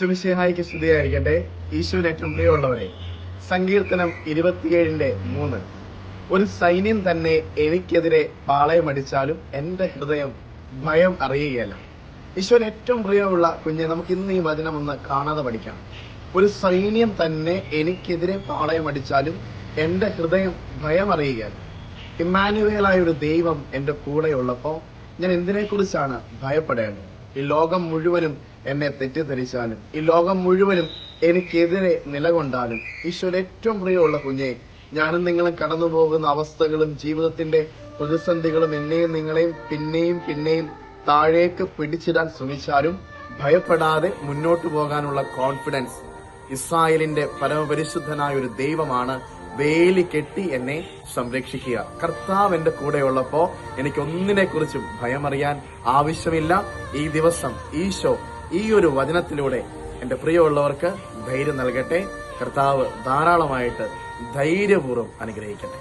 ഈശ്വമിശിഹായിക്ക് സ്തുതിയായിരിക്കട്ടെ ഈശോയുടെ ഏറ്റവും പ്രിയമുള്ളവരെ സങ്കീർത്തനം ഇരുപത്തിയേഴിന്റെ മൂന്ന്. ഒരു സൈന്യം തന്നെ എനിക്കെതിരെ പാളയമടിച്ചാലും എന്റെ ഹൃദയം ഭയം അറിയുകയല്ല. ഈശോയുടെ ഏറ്റവും പ്രിയമുള്ള കുഞ്ഞെ നമുക്ക് ഇന്ന് ഈ വചനം ഒന്ന് കാണാതെ പഠിക്കാം. ഒരു സൈന്യം തന്നെ എനിക്കെതിരെ പാളയമടിച്ചാലും എന്റെ ഹൃദയം ഭയം അറിയുകയല്ല. ഇമ്മാനുവേലായ ഒരു ദൈവം എന്റെ കൂടെ ഉള്ളപ്പോ ഞാൻ എന്തിനെ കുറിച്ചാണ് ഭയപ്പെടേണ്ടത്? ഈ ലോകം മുഴുവനും എന്നെ തെറ്റിദ്ധരിച്ചാലും ഈ ലോകം മുഴുവനും എനിക്കെതിരെ നിലകൊണ്ടാലും ഈശോയുടെ ഏറ്റവും പ്രിയമുള്ള കുഞ്ഞെ ഞാനും നിങ്ങളും കടന്നു പോകുന്ന അവസ്ഥകളും ജീവിതത്തിന്റെ പ്രതിസന്ധികളും എന്നെയും നിങ്ങളെയും പിന്നെയും പിന്നെയും താഴേക്ക് പിടിച്ചിടാൻ ശ്രമിച്ചാലും ഭയപ്പെടാതെ മുന്നോട്ടു പോകാനുള്ള കോൺഫിഡൻസ് ഇസ്രായേലിന്റെ പരമപരിശുദ്ധനായ ഒരു ദൈവമാണ് വേലി കെട്ടി എന്നെ സംരക്ഷിക്കുക. കർത്താവ് എന്റെ കൂടെയുള്ളപ്പോ എനിക്ക് ഒന്നിനെ കുറിച്ചും ഭയമറിയാൻ ആവശ്യമില്ല. ഈ ദിവസം ഈശോ ഈ ഒരു വചനത്തിലൂടെ എന്റെ പ്രിയമുള്ളവർക്ക് ധൈര്യം നൽകട്ടെ. കർത്താവ് ധാരാളമായിട്ട് ധൈര്യപൂർവം അനുഗ്രഹിക്കട്ടെ.